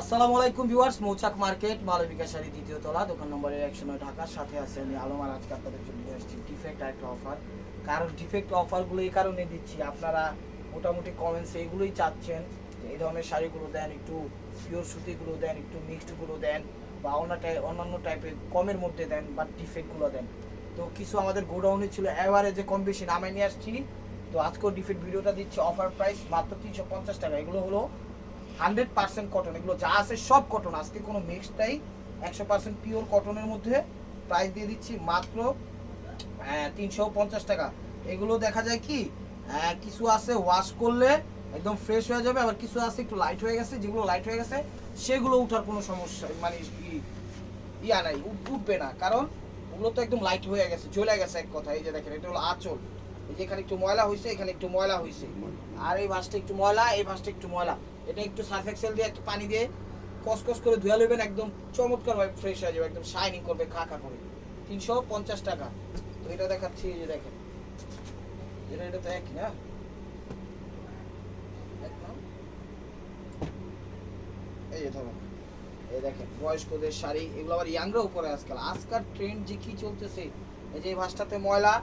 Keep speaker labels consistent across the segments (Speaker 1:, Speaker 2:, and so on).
Speaker 1: আসসালামু আলাইকুম viewers, Mouchak market, Malabika sari দ্বিতীয় তলা, দোকান নম্বরের একশো নয় ঢাকার সাথে আছে আমি আলম আর আজকে আপনাদের জন্য নিয়ে আসছি ডিফেক্ট একটা অফার কারণ ডিফেক্ট অফারগুলো এই কারণে দিচ্ছি, আপনারা মোটামুটি কমেন্টস এইগুলোই চাচ্ছেন যে এই ধরনের শাড়িগুলো দেন, একটু পিওর সুতিগুলো দেন, একটু মিক্সডগুলো দেন বা অন্য টাই- অন্যান্য টাইপের কমের মধ্যে দেন বা ডিফেক্টগুলো দেন। তো কিছু আমাদের গোডাউনে ছিল অ্যাভারেজে কম বেশি নামে নিয়ে আসছি। তো আজকেও ডিফেক্ট ভিডিওটা দিচ্ছি অফার প্রাইস মাত্র তিনশো পঞ্চাশ টাকা। এগুলো হলো হান্ড্রেড পার্সেন্ট কটন এগুলো যা আছে সব কটন আজকে কোনো মিক্সটাই একশো পার্সেন্ট পিওর কটনের মধ্যে প্রাইস দিয়ে দিচ্ছি মাত্র তিনশো পঞ্চাশ টাকা। এগুলো দেখা যায় কি কিছু আছে ওয়াশ করলে একদম ফ্রেশ হয়ে যাবে, আবার কিছু আছে একটু লাইট হয়ে গেছে, যেগুলো লাইট হয়ে গেছে, সেগুলো উঠার কোনো সমস্যা মানে ইয়া নাই উঠ- উঠবে না। কারণ ওগুলো তো একদম লাইট হয়ে গেছে চলে গেছে এক কথা এই যে দেখেন, এটা হলো আঁচল। এই যে এখানে একটু ময়লা হয়েছে এখানে একটু ময়লা হয়েছে আর এই ভাঁজটা একটু ময়লা, এই ভাঁজটা একটু ময়লা। এটা একটু সার্ফ এক্সেল দিয়ে একটু পানি দিয়ে কসকস করে ধুয়ে নেবেন একদম চমৎকার ভাবে ফ্রেশ হয়ে যাবে, একদম শাইনিং করবে খা খা করে। তিনশো পঞ্চাশ টাকা। তো এটা দেখাচ্ছি, এই যে দেখেন। এটা এটা তো একই না? এই যে ধরুন, এই দেখেন, বয়স্কদের শাড়ি, এগুলো আবার ইয়াংরাও পরে আজকাল। আজকাল ট্রেন্ড যে কি চলতেছে, এই যে এই ভাঁজটাতে ময়লা,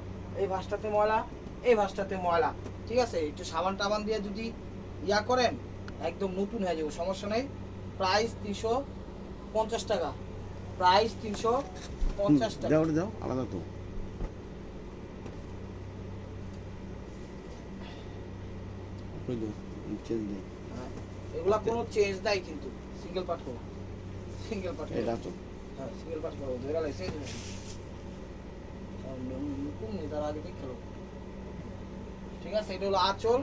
Speaker 1: এই ভাঁজটাতে ময়লা, এই ভাঁজটাতে ময়লা, ঠিক আছে? একটু সাবান টাবান দিয়ে যদি ইয়া করেন একদম নতুন হয়ে যাবে সমস্যা নেই। প্রাইস তিনশো পঞ্চাশ টাকা। প্রাইস তিনশো পঞ্চাশ টাকা।
Speaker 2: দাও আলাদা তো।
Speaker 1: হ্যাঁ, এগুলা কোনো চেঞ্জ নাই কিন্তু সিঙ্গেল পার্ট সিঙ্গেল পার্ট
Speaker 2: এটা তো।
Speaker 1: হ্যাঁ সিঙ্গেল পার্ট কোন আগে ঠিক খেলো ঠিক আছে এটা হলো আঁচল।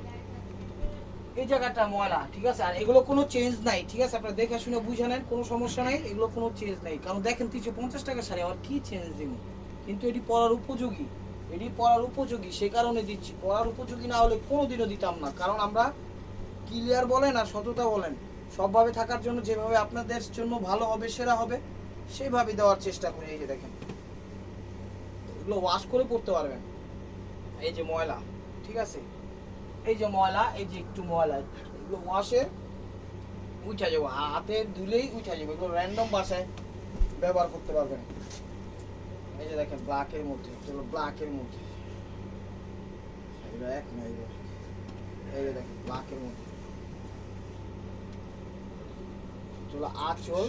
Speaker 1: এই জায়গাটা ময়লা, ঠিক আছে? আর এগুলো কোনো চেঞ্জ নাই, ঠিক আছে? আপনারা দেখে শুনে বুঝে নেন, কোনো সমস্যা নাই, এগুলো কোনো চেঞ্জ নাই। কারণ দেখেন, তিনশো পঞ্চাশ টাকা শাড়ি আবার কি চেঞ্জ দিব? কিন্তু এটি পরার উপযোগী। এটি পরার উপযোগী, সে কারণে দিচ্ছি। পরার উপযোগী না হলে কোনো দিনও দিতাম না। কারণ আমরা ক্লিয়ার বলেন আর সততা বলেন, সবভাবে থাকার জন্য যেভাবে আপনাদের জন্য ভালো হবে, সেরা হবে, সেভাবে দেওয়ার চেষ্টা করি। এই যে দেখেন, এগুলো ওয়াশ করে পড়তে পারবেন। এই যে ময়লা, ঠিক আছে? এই যে ময়লা এই যে একটু ময়লা এগুলো ওয়াশে উঠা যাব। হাতে ধুলেই উঠা যাবে। এগুলো র্যান্ডম বাসায় ব্যবহার করতে পারবেন। এই যে দেখেন ব্ল্যাকের মধ্যে। চলো ব্ল্যাকের মধ্যে। এক না এই যে দেখেন ব্ল্যাকের মধ্যে। চলো আঁচল।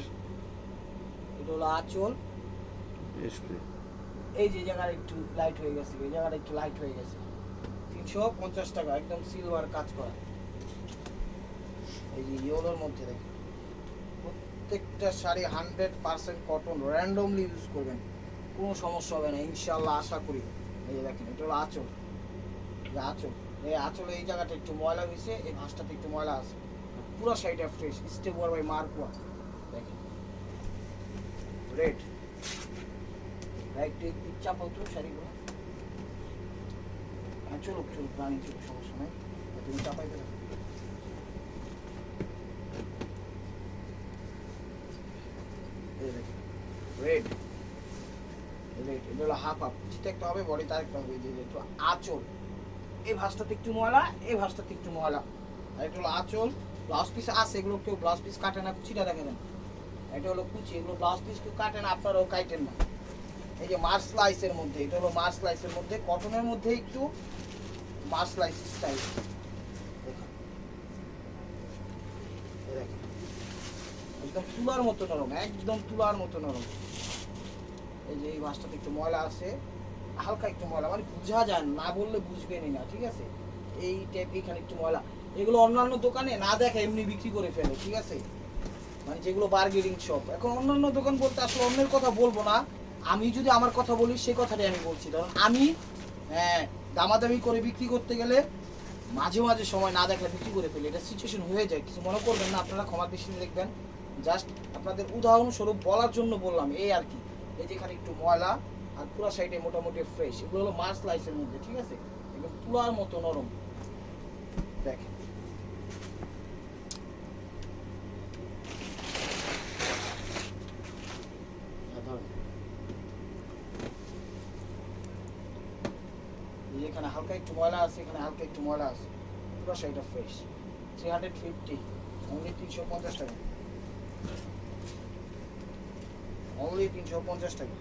Speaker 1: এটা হলো আঁচল। এই যে জায়গাটা একটু লাইট হয়ে গেছে। এই জায়গাটা একটু লাইট হয়ে গেছে। তিনশো পঞ্চাশ টাকা, একদম সিলভার কাজ করা। এই যে ইয়েলোর মধ্যে দেখেন, প্রত্যেকটা sari hundred percent cotton randomly use করবেন, কোনো সমস্যা হবে না ইনশাল্লাহ আশা করি। এই যে দেখেন, এটা হলো আঁচল। যে আঁচল, এই আঁচলে এই জায়গাটা একটু ময়লা হয়েছে এই ভাঁজটাতে একটু ময়লা আছে। পুরো শাড়িটা ফ্রেশ স্টেপ ওয়ার বাই মার্কুয়া দেখেন রেড একটু চাপাও তো শাড়িগুলো। চলুক চলুক প্রাণী চলুক সমস্যা নেই। তুমি চাপাই দেবে। রেড রেড এটা হলো হাফ হাফ কিছু একটা হবে বডি তার একটা হবে, এই যে একটু আঁচল। এই ভাঁজটাতে একটু ময়লা, এই ভাঁজটাতে একটু ময়লা। আর এটা হলো আঁচল ব্লাউজ পিস আছে, এগুলো কেউ ব্লাউজ পিস কাটে না, কুচিটা দেখে দেন এটা হলো কুচি, এগুলো ব্লাউজ পিস কেউ কাটে না, আপনারাও কাটেন না। এই যে মার্স স্লাইসের মধ্যে, এটা হলো মার্স স্লাইসের মধ্যে কটনের মধ্যে একটু মার্স স্লাইস স্টাইল একদম তুলার মতো নরম একদম তুলার মতো নরম। এই যে এই মাছটাতে একটু ময়লা আছে হালকা একটু ময়লা মানে বোঝা যায় না, বললে বুঝবেনই না ঠিক আছে? এই টাইপ এখানে একটু ময়লা। এগুলো অন্যান্য দোকানে না দেখে এমনি বিক্রি করে ফেলে ঠিক আছে? মানে যেগুলো বার্গেনিং শপ এখন অন্যান্য দোকান বলতে আসলে অন্যের কথা বলব না। আমি যদি আমার কথা বলি সেই কথাটাই আমি বলছি। কারণ আমি হ্যাঁ দামাদামি করে বিক্রি করতে গেলে মাঝে মাঝে সময় না দেখলে বিক্রি করে ফেলে। এটা সিচুয়েশন হয়ে যায়, কিছু মনে করবেন না, আপনারা ক্ষমা দৃষ্টিতে দেখবেন। জাস্ট আপনাদের উদাহরণস্বরূপ বলার জন্য বললাম, এই আর কি। এই যেখানে একটু ময়লা, আর পুরা সাইডে মোটামুটি ফ্রেশ এগুলো হলো মার্স লাইসের মধ্যে, ঠিক আছে? একদম তুলার মতো নরম দেখেন হ্যাঁ, ধরেন। এই যে এখানে হালকা একটু ময়লা আছে, এখানে হালকা একটু ময়লা আছে। পুরো শাড়িটা fresh three hundred fifty only তিনশো পঞ্চাশ টাকা। অনলি তিনশো পঞ্চাশ টাকা।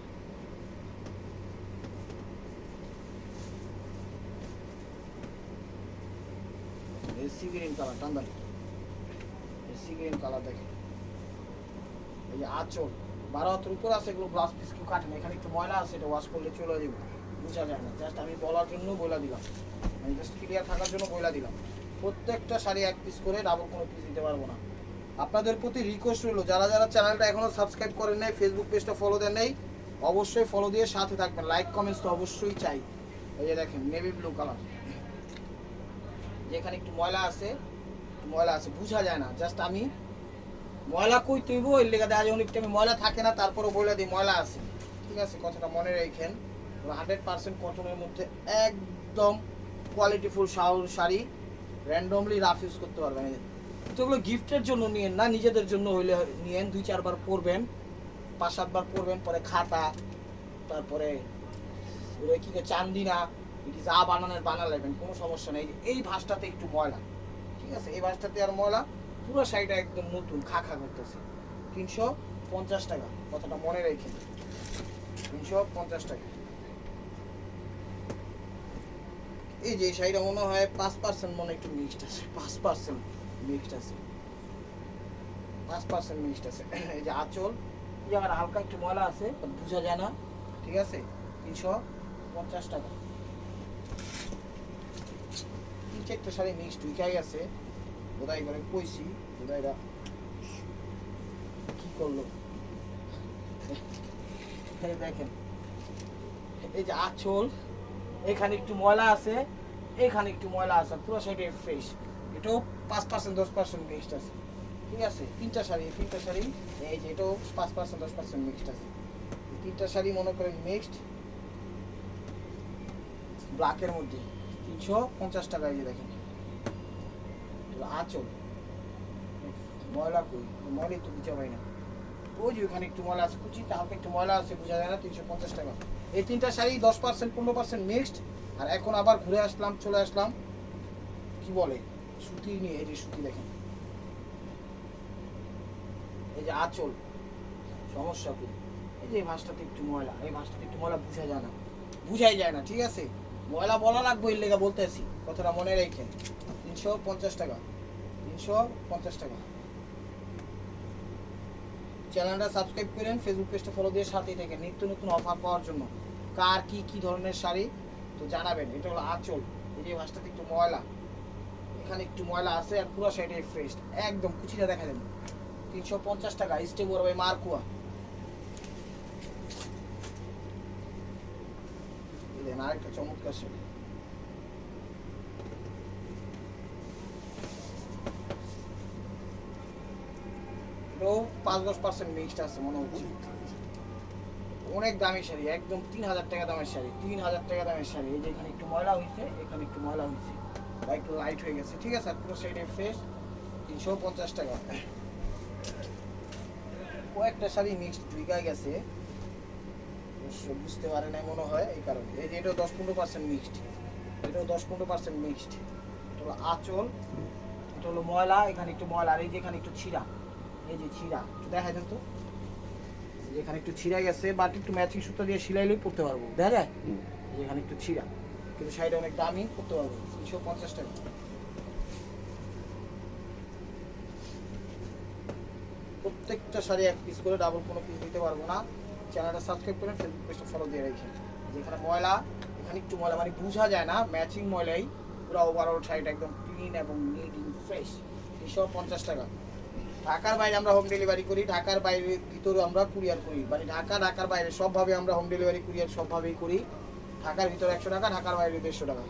Speaker 1: এসি গ্রিন কালার টান্দান এসি গ্রিন কালার দেখেন। এই আঁচল। বারো হাতের উপর আছে, এগুলো গ্লাস পিস কেউ কাটে না। এখানে একটু ময়লা আছে, এটা ওয়াশ করলে চলে যাবে। বোঝা যায় না। জাস্ট আমি বলার জন্য বইলা দিলাম। আমি জাস্ট ক্লিয়ার থাকার জন্য বইলা দিলাম। প্রত্যেকটা শাড়ি এক পিস করে ডাবল কোনো পিস দিতে পারব না। আপনাদের প্রতি রিকোয়েস্ট রইল, যারা যারা চ্যানেলটা এখনও সাবস্ক্রাইব করেন নাই ফেসবুক পেজটা ফলো দেন নাই, অবশ্যই ফলো দিয়ে সাথে থাকবেন। লাইক কমেন্টস তো অবশ্যই চাই। এই যে দেখেন নেভি ব্লু কালার যেখানে একটু ময়লা আছে ময়লা আছে, বোঝা যায় না। জাস্ট আমি ময়লা কই তুইব এর লেগে দেখা যায় অনেক টাইমে ময়লা থাকে না তারপরে বলে দিই, ময়লা আছে। ঠিক আছে, কথাটা মনে রেখেন। হান্ড্রেড পার্সেন্ট কটনের মধ্যে একদম কোয়ালিটিফুল শাড়ি র্যান্ডমলি রাফ ইউজ করতে পারবেন। তো এগুলো গিফটের জন্য নিয়েন না, নিজেদের জন্য হইলে নিয়েন, দুই, চারবার পরবেন, পাঁচ, সাতবার পরবেন, পরে খাতা, তারপরে কি চান্দিনা এটি যা বানানোর বানা লাগবেন, কোনো সমস্যা নেই। এই ভাঁজটাতে একটু ময়লা, ঠিক আছে? এই ভাঁজটাতে আর ময়লা, পুরো শাড়িটা একদম নতুন, খা খা করতেছে। তিনশো পঞ্চাশ টাকা, কথাটা মনে রেখে। তিনশো পঞ্চাশ টাকা। এই যে শাড়িটা মনে হয় পাঁচ পার্সেন্ট মনে একটু মিক্সড আছে। পাঁচ পার্সেন্ট মিক্সড আছে। পাঁচ পার্সেন্ট মিক্সড আছে। এই যে আঁচল, এই জায়গাটা হালকা একটু ময়লা আছে, বোঝা যায় না। ঠিক আছে? তিনশো পঞ্চাশ টাকা। তিন চারটা শাড়ি মিক্সড ঢুকাই আছে। বোধহয় করে কইছি বোধহয়রা কি করল? দেখেন। এই যে আঁচল এখানে একটু ময়লা আছে, এখানে একটু ময়লা আছে, পুরো শাড়ি ফ্রেশ এটাও পাঁচ পার্সেন্ট দশ পার্সেন্ট মিক্সড আছে। ঠিক আছে? তিনটা শাড়ি তিনটা শাড়ি, এই যে এটাও পাঁচ পার্সেন্ট দশ পার্সেন্ট মিক্সড আছে। তিনটা শাড়ি মনে করেন মিক্সড ব্ল্যাকের মধ্যে তিনশো পঞ্চাশ টাকা এই যে দেখেন। আঁচল। ময়লা কই? ময়লাই তো বুঝা পাই না। ওই যে ওখানে একটু ময়লা আছে কুচিতে হালকা একটু ময়লা আছে, বোঝা যায় না, তিনশো পঞ্চাশ টাকা। এই তিনটা শাড়ি দশ পার্সেন্ট পনেরো পার্সেন্ট মিক্সড আর এখন আবার ঘুরে আসলাম, চলে আসলাম। কি বলে? সুতি নিয়ে, এই যে সুতি দেখেন। এই যে আঁচল। সমস্যা করি এই যে এই ভাঁজটাতে একটু ময়লা, এই ভাঁজটাতে একটু ময়লা বুঝা যায় না। বুঝাই যায় না, ঠিক আছে? ময়লা বলা লাগবে এর লেগে বলতেছি, কথাটা মনে রেখেন। তিনশো পঞ্চাশ টাকা। তিনশো পঞ্চাশ টাকা। চ্যানেলটা সাবস্ক্রাইব করেন ফেসবুক পেজটা ফলো দিয়ে সাথেই থাকেন। নিত্য নতুন অফার পাওয়ার জন্য। কার কি কি ধরনের শাড়ি, তো জানাবেন। এটা হলো আঁচল। এই যে ভাঁজটাতে একটু ময়লা। এখানে একটু ময়লা আছে আর পুরো শাড়িটাই ফ্রেশ একদম কুচিটা দেখা যাবে। তিনশো পঞ্চাশ টাকা স্টে ভাই মারকুয়া। আরেকটা চমৎকার শাড়ি। পাঁচ দশ পার্সেন্ট মিক্সড আছে মনে হচ্ছে। অনেক দামি শাড়ি, একদম তিন হাজার টাকা দামের শাড়ি, তিন হাজার টাকা দামের শাড়ি। এই যে এখানে একটু ময়লা হয়েছে এখানে একটু ময়লা হয়েছে বা একটু লাইট হয়ে গেছে, ঠিক আছে? আর পুরো শাড়ি ফ্রেশ তিনশো পঞ্চাশ টাকা। কয়েকটা শাড়ি মিক্সড ঢুকাই গেছে। বুঝতে পারে নাই মনে হয়, এই কারণে। এই যে এটাও দশ পনেরো পার্সেন্ট মিক্সড এটাও দশ পনেরো পার্সেন্ট মিক্সড এটা হলো আঁচল, এটা হলো ময়লা, এখানে একটু ময়লা, আর এই যে এখানে একটু ছিঁড়া। এই যে ছিঁড়া দেখা যায় তো এই যে এখানে একটু ছিঁড়া গেছে বাট একটু ম্যাচিং সুতো দিয়ে সিলাইলেই পড়তে পারব। দেখা যায়? এখানে একটু ছিঁড়া। কিন্তু শাড়িটা অনেক দামি করতে পারব। তিনশো পঞ্চাশ টাকা। প্রত্যেকটা শাড়ি এক পিস করে ডাবল কোনো পিস দিতে পারব না। চ্যানেলটা সাবস্ক্রাইব করেন ফেসবুক পেজটা ফলো দিয়ে রেখেন যেখানে ময়লা এখানে একটু ময়লা মানে বোঝা যায় না ম্যাচিং ময়লাই। পুরো ওভারঅল শাড়িটা একদম ক্লিন এবং নিট ইন ফ্রেশ তিনশো পঞ্চাশ টাকা। ঢাকার বাইরে আমরা হোম ডেলিভারি করি, ঢাকার বাইরে ভিতরে আমরা কুরিয়ার করি। মানে ঢাকা, ঢাকার বাইরে সবভাবে আমরা হোম ডেলিভারি কুরিয়ার সবভাবেই করি। ঢাকার ভিতরে একশো টাকা, ঢাকার বাইরে দেড়শো টাকা।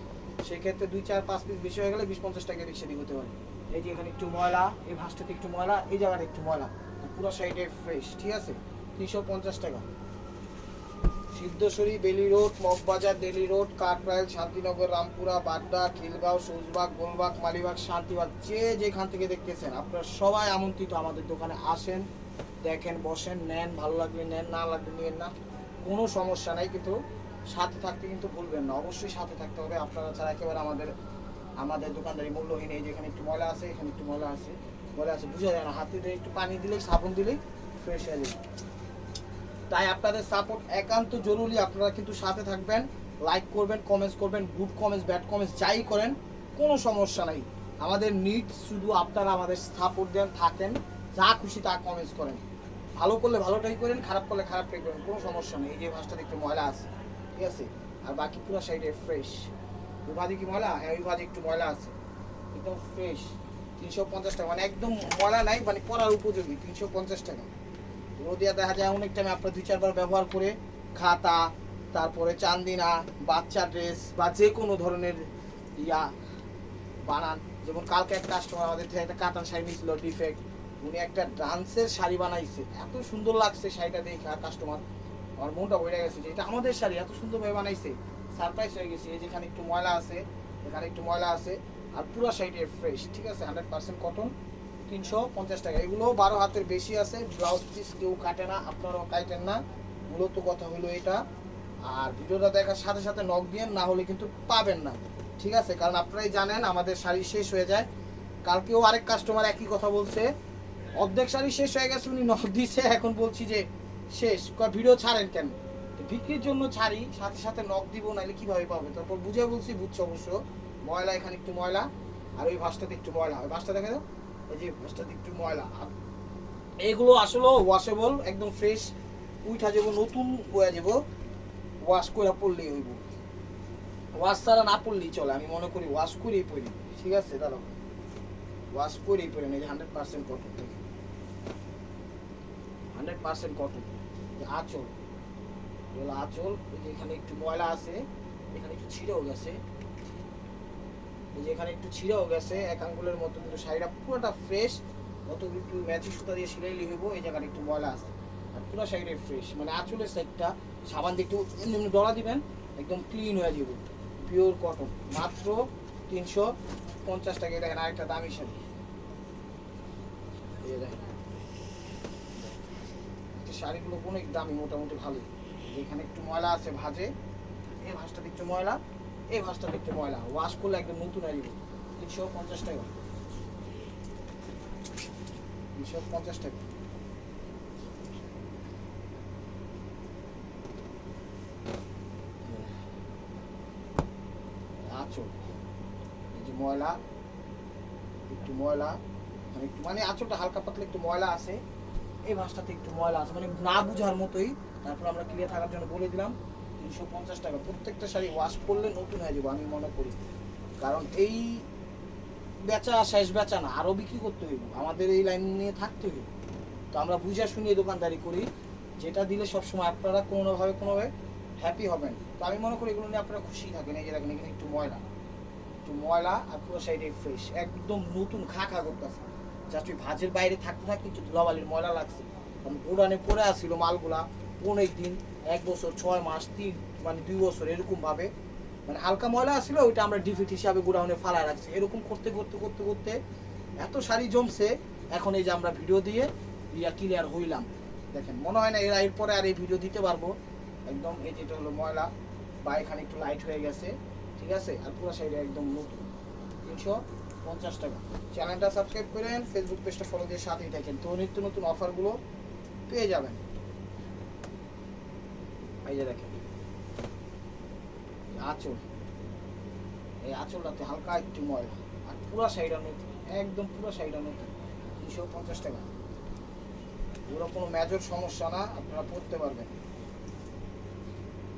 Speaker 1: সেক্ষেত্রে দুই, চার, পাঁচ পিস বেশি হয়ে গেলে বিশ, পঞ্চাশ টাকা রিক্সা দিয়ে হতে পারে। এই যে এখানে একটু ময়লা, এই ভাসটাতে একটু ময়লা, এই জায়গাটা একটু ময়লা। পুরো সাইডে ফ্রেশ ঠিক আছে? তিনশো পঞ্চাশ টাকা। সিদ্ধেশ্বরী, বেলি রোড, মগবাজার, দেলি রোড কাকরাইল শান্তিনগর, রামপুরা, বাড্ডা, খিলগাঁও, সৌজবাগ গোলবাগ মালিবাগ, শান্তিবাগ, যে যেখান থেকে দেখতেছেন, আপনারা সবাই আমন্ত্রিত আমাদের দোকানে আসেন, দেখেন, বসেন, নেন, ভালো লাগলে নেন, না লাগলে নিয়েন না, কোনো সমস্যা নাই, কিন্তু সাথে থাকতে কিন্তু ভুলবেন না, অবশ্যই সাথে থাকতে হবে, আপনারা ছাড়া একেবারে আমাদের আমাদের দোকানদারি মূল্যহীন, এই যেখানে একটু ময়লা আছে, এখানে একটু ময়লা আছে ময়লা আছে, বুঝা যায় না, হাতে একটু পানি দিলেই, সাবুন দিলেই ফ্রেশ হয়ে যাবে তাই আপনাদের সাপোর্ট একান্ত জরুরি। আপনারা কিন্তু সাথে থাকবেন লাইক করবেন কমেন্টস করবেন গুড কমেন্টস ব্যাড কমেন্টস যাই করেন, কোনো সমস্যা নাই। আমাদের নিড শুধু আপনারা আমাদের সাপোর্ট দেন, থাকেন, যা খুশি তা কমেন্টস করেন। ভালো করলে ভালোটাই করেন, খারাপ করলে খারাপটাই করেন, কোনো সমস্যা নেই। এই যে ভাঁজটা একটু ময়লা আছে, ঠিক আছে? আর বাকি পুরো সাইডে ফ্রেশ ভাজি কি ময়লা? হ্যাঁ ওই ভাজি একটু ময়লা আছে। একদম ফ্রেশ তিনশো পঞ্চাশ টাকা মানে একদম ময়লা নাই মানে পরার উপযোগী, তিনশো পঞ্চাশ টাকা। নদিয়া দেখা যায় অনেক টাইমে আপনার দুই চারবার ব্যবহার করে খাতা, তারপরে চান্দিনা, বাচ্চা ড্রেস বা যে কোনো ধরনের ইয়া বানান। যেমন কালকে এক কাস্টমার আমাদের থেকে একটা কাতান শাড়ি নিয়েছিল ডিফেক্ট উনি একটা ডান্সের শাড়ি বানাইছে। এত সুন্দর লাগছে শাড়িটা দেখে আর কাস্টমার আমার মনটা বইরে গেছে যে এটা আমাদের শাড়ি, এত সুন্দরভাবে বানাইছে। সারপ্রাইজ হয়ে গেছে, এই যেখানে একটু ময়লা আছে, এখানে একটু ময়লা আছে, আর পুরো শাড়িটা ফ্রেশ ঠিক আছে? হান্ড্রেড পার্সেন্ট কটন তিনশো পঞ্চাশ টাকা। এগুলো বারো হাতের বেশি আছে ব্লাউজ পিস কেউ কাটে না, আপনারাও কাটেন না। মূলত কথা হলো এটা। আর ভিডিওটা দেখার সাথে সাথে নক দিয়ে না হলে কিন্তু পাবেন না। ঠিক আছে? কারণ আপনারাই জানেন, আমাদের শাড়ি শেষ হয়ে যায়। কালকেও আরেক কাস্টমার একই কথা বলছে। অর্ধেক শাড়ি শেষ হয়ে গেছে, উনি নক দিছে এখন বলছি যে, শেষ ভিডিও ছাড়েন কেন? বিক্রির জন্য ছাড়ি, সাথে সাথে নক দিব, নাহলে কীভাবে পাবে? তারপর বুঝে বলছি, বুঝছ অবশ্য। ময়লা এখানে একটু ময়লা, আর ওই ভাসটাতে একটু ময়লা। ওই ভাসটা দেখা যাও এই যে ভাসটাতে একটু ময়লা। এগুলো আসলে ওয়াশেবল একদম ফ্রেশ উইঠা যাব, নতুন হয়ে যাব। ওয়াশ করে পড়লেই হইব। ওয়াশ ছাড়া না পড়লেই চলে, আমি মনে করি ওয়াশ করেই পড়ি। ঠিক আছে, দাঁড়াও। ওয়াশ করেই পড়ি না হান্ড্রেড পার্সেন্ট কটন থেকে হান্ড্রেড পার্সেন্ট কটন আঁচল। আঁচল, এই এখানে একটু ময়লা আছে, এখানে একটু ছিঁড়েও গেছে। এই যে একটু ছিঁড়েও গেছে, এক আঙ্গুলের মতো কিন্তু শাড়িটা পুরোটা ফ্রেশ অত একটু ম্যাচি সুতা দিয়ে সিলাইলি হইব এই জায়গাটা একটু ময়লা আছে। আর পুরো শাড়িটা ফ্রেশ মানে আঁচলের সাইডটা সাবান দিয়ে একটু এমনি এমনি ডলা দিবেন, একদম ক্লিন হয়ে যাবে পিওর কটন মাত্র তিনশো পঞ্চাশ টাকা দেখেন আরেকটা দামি শাড়ি। শাড়িগুলো অনেক দামি, মোটামুটি ভালোই। যেখানে একটু ময়লা আছে ভাজে, এই ভাঁজটাতে একটু ময়লা এই ভাঁজটাতে একটু ময়লা। ওয়াশ করলে একদম নতুন হয়ে তিনশো পঞ্চাশ টাকা। তিনশো পঞ্চাশ টাকা। আঁচল। এই ময়লা, একটু ময়লা মানে একটু মানে আঁচলটা হালকা পাতলা একটু ময়লা আছে। এই ভাঁজটাতে একটু ময়লা আছে। মানে না বুঝার মতোই। তারপর আমরা ক্লিয়ার থাকার জন্য বলে দিলাম। তিনশো পঞ্চাশ টাকা। প্রত্যেকটা শাড়ি ওয়াশ করলে নতুন হয়ে যাব, আমি মনে করি। কারণ এই বেচা শেষ বেচা না আরও বিক্রি করতে হইব। আমাদের এই লাইন নিয়ে থাকতে হইব। তো আমরা বুঝা শুনিয়ে দোকানদারি করি, যেটা দিলে সবসময় আপনারা কোনোভাবে কোনোভাবে হ্যাপি হবেন। তো আমি মনে করি এগুলো নিয়ে আপনারা খুশি থাকেন। এই যে দেখেন, এখানে একটু ময়লা। একটু ময়লা আর পুরো সাইডে ফ্রেশ একদম নতুন খা খা করতেছে। জাস্ট ওই ভাজের বাইরে থাকতে থাকতে একটু ধুলাবালির ময়লা লাগছে। কারণ গোডানে পড়ে আসছিল মালগুলা অনেক দিন এক বছর, ছয় মাস, তিন মানে দুই বছর এরকম ভাবে। মানে হালকা ময়লা আসছিল ওইটা আমরা ডিফিট হিসাবে গোডাউনে ফালায় রাখছি। এরকম করতে করতে করতে করতে এত শাড়ি জমছে, এখন এই যে আমরা ভিডিও দিয়ে ইয়া ক্লিয়ার হইলাম। দেখেন, মনে হয় না এরা এরপরে আর এই ভিডিও দিতে পারব। একদম এই যেটা হলো ময়লা, বা এখানে একটু লাইট হয়ে গেছে, ঠিক আছে? আর পুরো সাইডে একদম নতুন। তিনশো পঞ্চাশ টাকা। চ্যানেলটা সাবস্ক্রাইব করেন ফেসবুক পেজটা ফলো দিয়ে সাথেই থাকেন। তো নিত্য নতুন অফারগুলো পেয়ে যাবেন। এই যে দেখেন। আঁচল। এই আঁচলটাতে হালকা একটু ময়লা। আর পুরো সাইডটা নতুন, একদম পুরো সাইডটা নতুন। তিনশো পঞ্চাশ টাকা। ওগুলো কোনো মেজর সমস্যা না, আপনারা পড়তে পারবেন।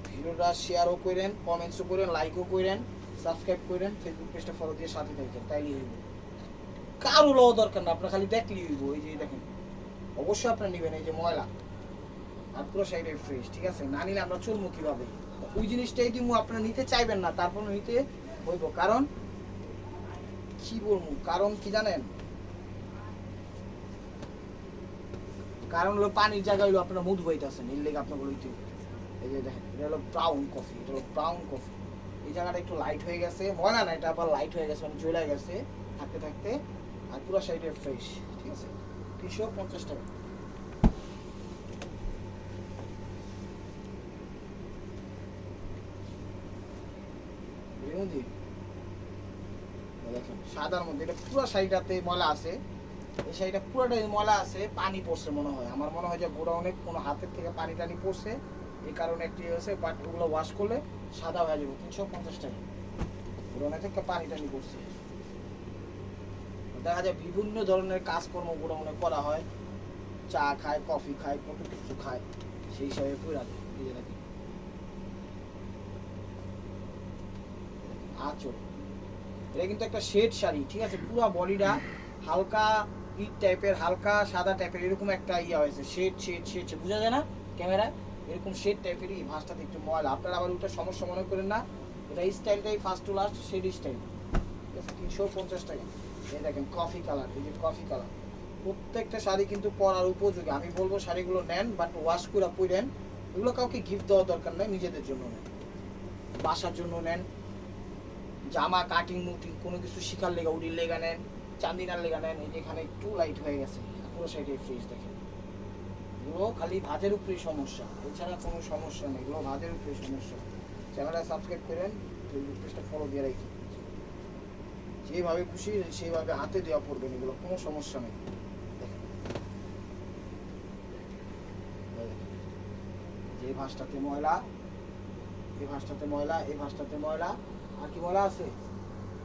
Speaker 1: ভিডিওটা শেয়ারও করেন কমেন্টসও করেন লাইকও করেন সাবস্ক্রাইব করেন ফেসবুক পেজটা ফলো দিয়ে সাথে থাকবেন তাইলেই হইব। কারও লওয়া দরকার না, আপনার খালি দেখলেই হইব। এই যে দেখেন, অবশ্যই আপনারা নেবেন এই যে ময়লা। আর পুরো সাইডে ফ্রেশ ঠিক আছে? না নিলে আমরা চলবো কীভাবে? ওই জিনিসটাই দিব আপনারা নিতে চাইবেন না? তারপর নিতে হইব। কারণ, কি বলব? কারণ কি জানেন? কারণ হলো পানির জায়গায় হলো আপনারা মধু পাইতেছেন, এর লেগে আপনার বলতে এই যে দেখেন, এটা হলো ব্রাউন কফি এটা হলো ব্রাউন কফি এই জায়গাটা একটু লাইট হয়ে গেছে। ময়লা না এটা আবার লাইট হয়ে গেছে মানে জ্বলে গেছে, থাকতে থাকতে, আর পুরো সাইডে ফ্রেশ ঠিক আছে? তিনশো পঞ্চাশ টাকা। পুরো শাড়িটাতে এই শাড়িটা পুরোটাই পানি মনে হয়। আমার মনে হয় যে কোনো হাতের থেকে পানি টানি পড়ছে। এই কারণে একটি হয়েছে বাট ওগুলো ওয়াশ করলে সাদা হয়ে যাবে, তিনশো পঞ্চাশ টাকা। পানি টানি পড়ছে। দেখা যায় বিভিন্ন ধরনের কাজকর্ম গোডাউনে করা হয়। চা খায়, কফি খায় কত কিছু খায়। সেই হিসাবে রাখি। আচল। এটা কিন্তু একটা শেড শাড়ি, ঠিক আছে? পুরো বডিটা হালকা ইট টাইপের হালকা সাদা টাইপের এরকম একটা ইয়ে হয়েছে। শেড শেড শেড বোঝা যায় না? ক্যামেরায় এরকম শেড টাইপেরই ভাঁজটাতে একটু ময়লা। আপনারা আবার ওটা সমস্যা মনে করেন না। এটা স্টাইলটাই first to last shade style ঠিক আছে? তিনশো পঞ্চাশ টাকা। এই দেখেন কফি কালার এই যে কফি কালার প্রত্যেকটা শাড়ি কিন্তু পরার উপযোগী। আমি বলব শাড়িগুলো নেন বাট ওয়াশ করে পরেন। এগুলো কাউকে গিফট দেওয়ার দরকার নেই, নিজেদের জন্য নেন। বাসার জন্য নেন। জামা কাটিং মুটিং কোনো কিছু শিকার লেগা, উডির লেগা নেন, চান্দিনার লেগা নেন, এই যে এখানে একটু লাইট হয়ে গেছে, পুরো সাইডে ফ্রিজ দেখেন। এগুলো খালি ভাজের উপরেই সমস্যা, এছাড়া কোনো সমস্যা নেই, এগুলো ভাতের উপরেই সমস্যা। চ্যানেলটা সাবস্ক্রাইব করেন ফেসবুক পেজটা ফলো দিয়ে রাখি। যেভাবে খুশি, সেইভাবে হাতে দেওয়া পড়বেন এগুলো কোনো সমস্যা নেই। যে ভাঁজটাতে ময়লা, এই ভাঁজটাতে ময়লা, এই ভাঁজটাতে ময়লা আর কি ময়লা আছে?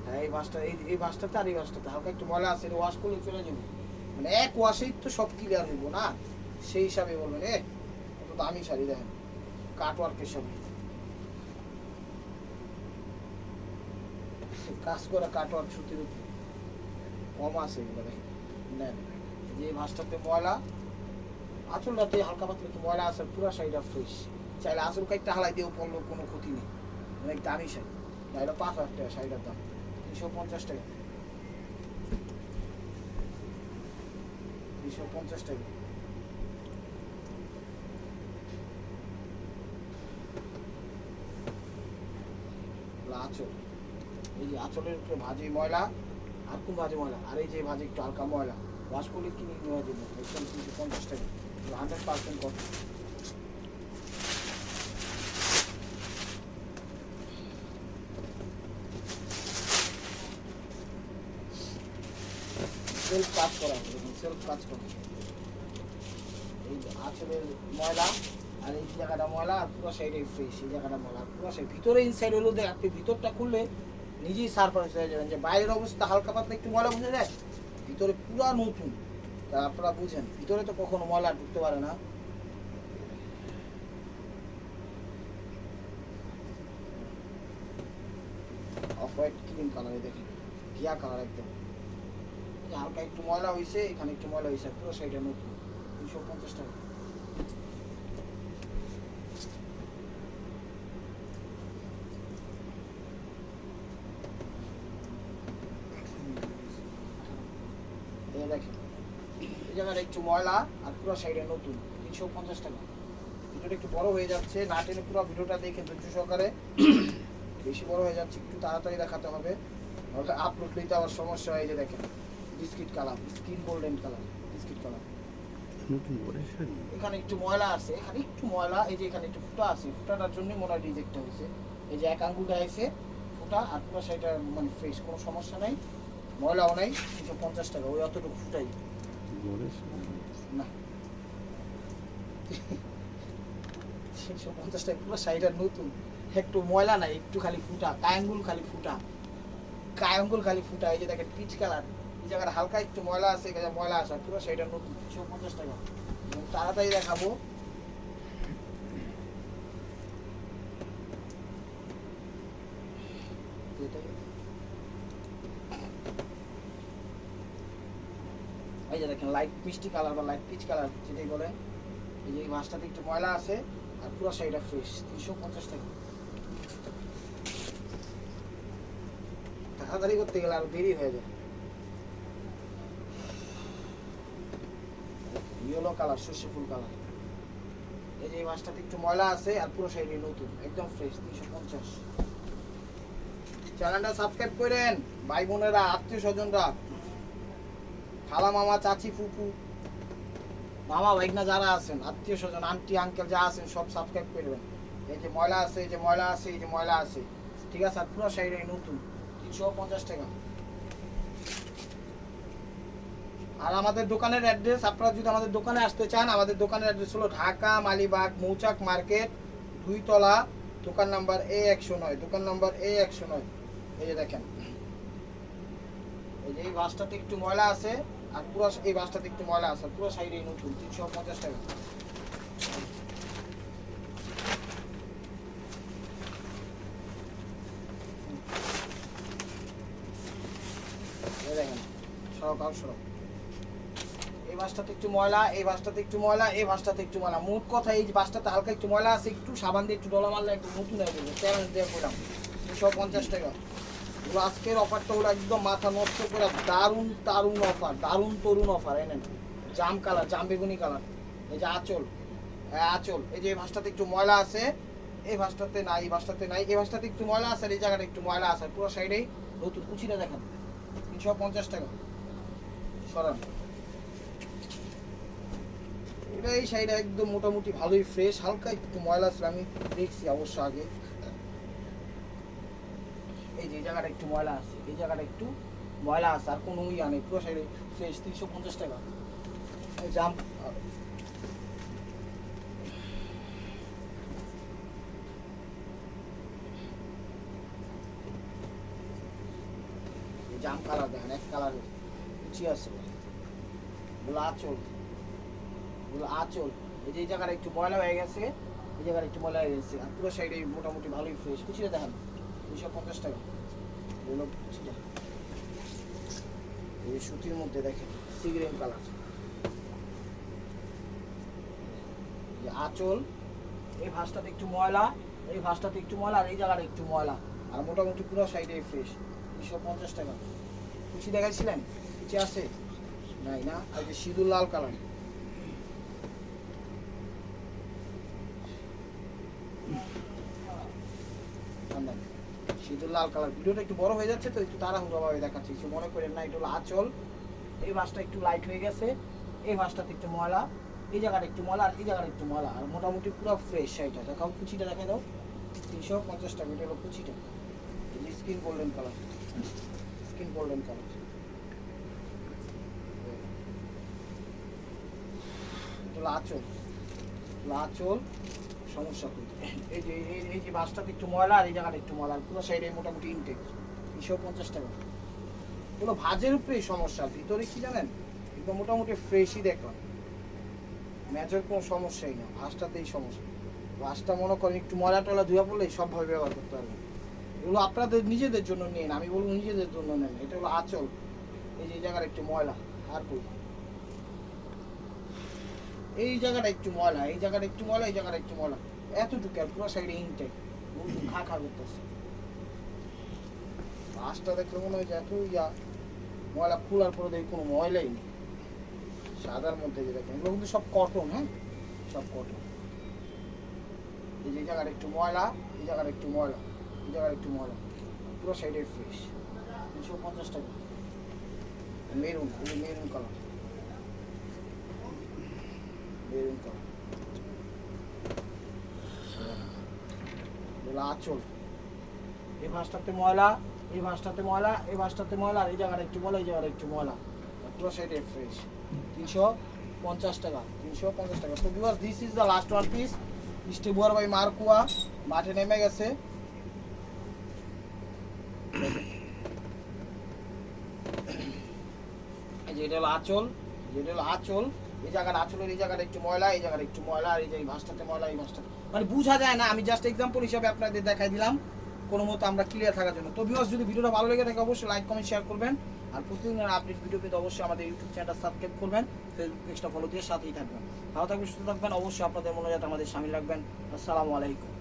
Speaker 1: হ্যাঁ এই ভাঁজটা এই এই ভাঁজটাতে আর এই ভাঁজটাতে হালকা একটু ময়লা আছে ওয়াশ করলে চলে যাবে। মানে এক ওয়াশেই তো সব ক্লিয়ার হইব না? সেই হিসাবে বলবেন, এ কত দামি শাড়ি দেখেন কাট ওয়ার্কের শাড়ি কাজ করা কাট ওয়ার্ক সুতির কম আছে এগুলো দেখেন। যে ভাঁজটাতে ময়লা, আঁচলটাতে হালকা পাতলা একটু ময়লা আছে, পুরো শাড়িটা ফ্রেশ চাইলে আঁচল কাইটটা হালাই দিয়েও পড়ল কোনো ক্ষতি নেই। অনেক দামি শাড়ি। না, এটা পাঁচ হাজার টাকা, শাড়িটার দাম। তিনশো পঞ্চাশ টাকা। তিনশো পঞ্চাশ টাকা। আঁচল। এই যে আঁচলের উপরে ভাজি ময়লা আর কোন ভাজি ময়লা? আর এই যে ভাজি একটু হালকা ময়লা। ওয়াশ করলে কিনে নেওয়া যাবে একদম তিনশো পঞ্চাশ টাকা। হান্ড্রেড পার্সেন্ট কত সেলফ কাজ করা দেখুন সেলফ কাজ করা। এই আঁচলের ময়লা আর এই জায়গাটা ময়লা আর পুরো সাইডে ফ্রেশ এই জায়গাটা ময়লা। পুরো সাইড ভিতরে ইনসাইড হলো দেখ আপনি ভিতরটা খুললে নিজেই সারপ্রাইজ হয়ে যাবেন যে বাইরের অবস্থা হালকা পাতলা, একটু ময়লা বোঝা যায়? ভিতরে পুরা নতুন। তা আপনারা বুঝেন, ভিতরে তো কখনো ময়লা ঢুকতে পারে না। অফ হোয়াইট ক্রিম কালারে দেখেন। ঘিয়া কালার একদম। হালকা একটু ময়লা হয়েছে এখানে একটু ময়লা হয়েছে পুরো সাইডে নতুন দুশো পঞ্চাশ টাকা। দেখেন, এই জায়গাটা একটু ময়লা আর পুরো সাইডে নতুন, তিনশো পঞ্চাশ টাকা। ভিডিওটা একটু বড় হয়ে যাচ্ছে, না টেনে পুরো ভিডিওটা দেখে ধৈর্য সহকারে বেশি বড় হয়ে যাচ্ছে, একটু তাড়াতাড়ি দেখাতে হবে নাহলে আপলোড দিতে আবার সমস্যা হয় যে দেখেন। Biscuit colour skin golden colour biscuit colour. এখানে একটু ময়লা আছে এখানে একটু ময়লা এই যে এখানে একটু ফুটা আছে ফুটাটার জন্যই মনে হয় রিজেক্ট হয়েছে। এই যে এক আঙ্গুলটা আছে ফুটা আর পুরো সেটা মানে ফ্রেশ কোনো সমস্যা নাই ময়লাও নাই তিনশো পঞ্চাশ টাকা ওই অতটুকু ফুটাই। না। তিনশো পঞ্চাশ টাকা পুরো শাড়িটা নতুন একটু ময়লা নাই একটু খালি ফুটা কায়াঙ্গুল খালি ফুটা কায়াঙ্গুল খালি ফুটা এই যে দেখেন পিচ কালার এই জায়গাটা হালকা একটু ময়লা আছে ময়লা আছে পুরো শাড়িটা নতুন। তিনশো পঞ্চাশ টাকা। তাড়াতাড়ি দেখাবো। এই যে দেখেন লাইট মিষ্টি কালার বা লাইট পিচ কালার যেটাই বলেন এই যে মাছটাতে একটু ময়লা আছে আর পুরো শাড়িটা ফ্রেশ তিনশো পঞ্চাশ টাকা। তাড়াতাড়ি করতে গেলে আরও দেরি হয়ে যায়। ইয়েলো কালার, সর্ষে ফুল কালার। এই যে এই মাছটাতে একটু ময়লা আছে আর পুরো শাড়ি নতুন, একদম ফ্রেশ তিনশো পঞ্চাশ। চ্যানেলটা সাবস্ক্রাইব করেন, ভাই বোনেরা, আত্মীয় স্বজনরা। খালা মামা, চাচি, ফুপু, মামা, ভাইগনা যারা আছেন, আত্মীয় স্বজন আন্টি আঙ্কেল যা আছেন, সব সাবস্ক্রাইব করবেন। এই যে ময়লা আছে, এই যে ময়লা আছে, এই যে ময়লা আছে। ঠিক আছে, আর পুরো শাড়িটাই নতুন, তিনশো পঞ্চাশ টাকা। আর আমাদের দোকানের অ্যাড্রেস আপনারা যদি আমাদের দোকানে আসতে চান, আমাদের দোকানের অ্যাড্রেস হলো ঢাকা, মালিবাগ, মৌচাক মার্কেট, দুইতলা, দোকান নাম্বার এ একশো নয়, দোকান নাম্বার এ একশো নয়। এই যে দেখেন। এই যে এই বাসটাতে একটু ময়লা আছে, আর পুরো এই বাসটাতে একটু ময়লা আছে, পুরো সাইডে নতুন, তিনশো পঞ্চাশ টাকা। দেখেন এই বাসটাতে একটু ময়লা, এই বাসটাতে একটু ময়লা, এই বাসটাতে একটু ময়লা। মোট কথা এই বাসটাতে হালকা একটু ময়লা আছে, একটু সাবান দিয়ে একটু ডলা মারলে একটু নতুন হয়ে যাবে। চ্যালেঞ্জ দিয়ে করলাম দুশো পঞ্চাশ টাকা। আজকের অফারটা হলো একদম মাথা নষ্ট করে, দারুণ দারুণ অফার দারুণ তরুণ অফার এনেন জাম কালার, জাম বেগুনি কালার। এই যে আঁচল আঁচল, এই যে এই ভাসটাতে একটু ময়লা আছে, এই ভাসটাতে নাই, এই ভাসটাতে নাই, এই ভাসটাতে একটু ময়লা আছে, আর এই জায়গাটা একটু ময়লা আছে। পুরো সাইডেই নতুন কুচিটা দেখেন। তিনশো পঞ্চাশ টাকা। সরান। এটা এই সাইডে একদম মোটামুটি ভালোই ফ্রেশ হালকা একটু ময়লা ছিল, আমি দেখছি অবশ্য আগে। এই যে জায়গাটা একটু ময়লা আছে, এই জায়গাটা একটু ময়লা আছে, আর কোনো ইয়া নেই, পুরো সাইডে ফ্রেশ তিনশো পঞ্চাশ টাকা। জাম জাম কালার দেখেন, এক কালারের, কুচি আছে। এগুলো আঁচল এগুলো আঁচল। এই যে এই জায়গাটা একটু ময়লা হয়ে গেছে, এই জায়গাটা একটু ময়লা হয়ে গেছে। আর পুরো সাইডে মোটামুটি ভালোই ফ্রেশ কুচিটা দেখেন দুশো পঞ্চাশ টাকা। এগুলো কুচিটা এই সুতির মধ্যে দেখেন সিগ্রিন কালার আঁচল, এই ভাঁজটাতে একটু ময়লা, এই ভাঁজটাতে একটু ময়লা, আর এই জায়গাটা একটু ময়লা। আর মোটামুটি পুরো সাইডে ফ্রেশ দুশো পঞ্চাশ টাকা। কুচি দেখাইছিলেন? কুচি আছে? নাই না? আর যে সিঁদুর লাল কালার আন্দাজ। সিঁদুর লাল কালার। ভিডিওটা একটু বড় হয়ে যাচ্ছে, তো একটু তাড়াহুড়োভাবে দেখাচ্ছি। কিছু মনে করেন না এটা হলো আঁচল এই মাছটা একটু লাইট হয়ে গেছে। এই মাছটাতে একটু ময়লা। এই জায়গাটা একটু ময়লা আর এই জায়গাটা একটু ময়লা। আর মোটামুটি পুরো ফ্রেশ সেইটা দেখাও কুচিটা দেখে দাও। তিনশো পঞ্চাশ টাকা, এটা হলো কুচিটা। Skin golden colour skin golden colour এটা হলো আঁচল সমস্যা কোনটা? এই যে, এই এই যে বাসটাতে একটু ময়লা আর এই জায়গাটা একটু ময়লা, পুরো সাইডে মোটামুটি ইনটেক তিনশো পঞ্চাশ টাকা। এগুলো ভাজের উপরেই সমস্যা, ভিতরে কি জানেন? একদম মোটামুটি ফ্রেশই দেখলাম। ম্যাচের কোনো সমস্যাই না ভাজটাতেই সমস্যা। ভাজটা মনে করেন একটু ময়লা টয়লা ধুয়া পড়লেই সবভাবে ব্যবহার করতে পারবেন। এগুলো আপনাদের নিজেদের জন্য নিন আমি বলব নিজেদের জন্য নেন, এটা হলো আঁচল। এই যে এই জায়গাটা একটু ময়লা, আর কই। এই জায়গাটা একটু ময়লা, এই জায়গাটা একটু ময়লা, এই জায়গাটা একটু ময়লা। এতটুকু আর পুরো সাইডে ইনটেক খা খা করতেছে। পাঁচটা দেখলে মনে হয় যে এত ইয়া। ময়লা খোলার পরে দেখি কোনো ময়লাই নেই। সাদার মধ্যে যে দেখেন, এগুলো কিন্তু সব কটন হ্যাঁ? সব কটন এই যে জায়গাটা একটু ময়লা, এই জায়গাটা একটু ময়লা, এই জায়গাটা একটু ময়লা। পুরো সাইডে ফ্রেশ তিনশো পঞ্চাশ টাকা মেরুন মেরুন কালার আঁচল। এই ভাঁজটাতে ময়লা এই ভাঁজটাতে ময়লা এই ভাঁজটাতে ময়লা, আর এই জায়গাটা একটু ময়লা এই জায়গাটা একটু ময়লা। পুরো সাইডে ফ্রেশ তিনশো পঞ্চাশ টাকা, তিনশো পঞ্চাশ টাকা। তো because this is the last one piece স্টেবুয়ার বাই মার্কুয়া মাঠে নেমে গেছে। এই যে এটা হলো আঁচল যেটা হলো আঁচল। এই জায়গাটা আঁচলের এই জায়গাটা একটু ময়লা, এই জায়গাটা একটু ময়লা, আর এই যে এই ভাঁজটাতে ময়লা, এই ভাঁজটাতে মানে বোঝা যায় না, আমি জাস্ট এক্সাম্পল হিসাবে আপনাদের দেখাই দিলাম। কোনো মতো আমরা ক্লিয়ার থাকার জন্য। তো ভিউয়ার্স যদি ভিডিওটা ভালো লেগে থাকে, অবশ্যই লাইক কমেন্ট শেয়ার করবেন। আর প্রতিদিনের আপডেট ভিডিও পেতে অবশ্যই আমাদের ইউটিউব চ্যানেলটা সাবস্ক্রাইব করবেন ফেসবুক পেজটা ফলো দিয়ে সাথেই থাকবেন। ভালো থাকবেন, সুস্থ থাকবেন। অবশ্যই আপনাদের মনে যাতে আমাদের সামিল রাখবেন। আসসালামু আলাইকুম।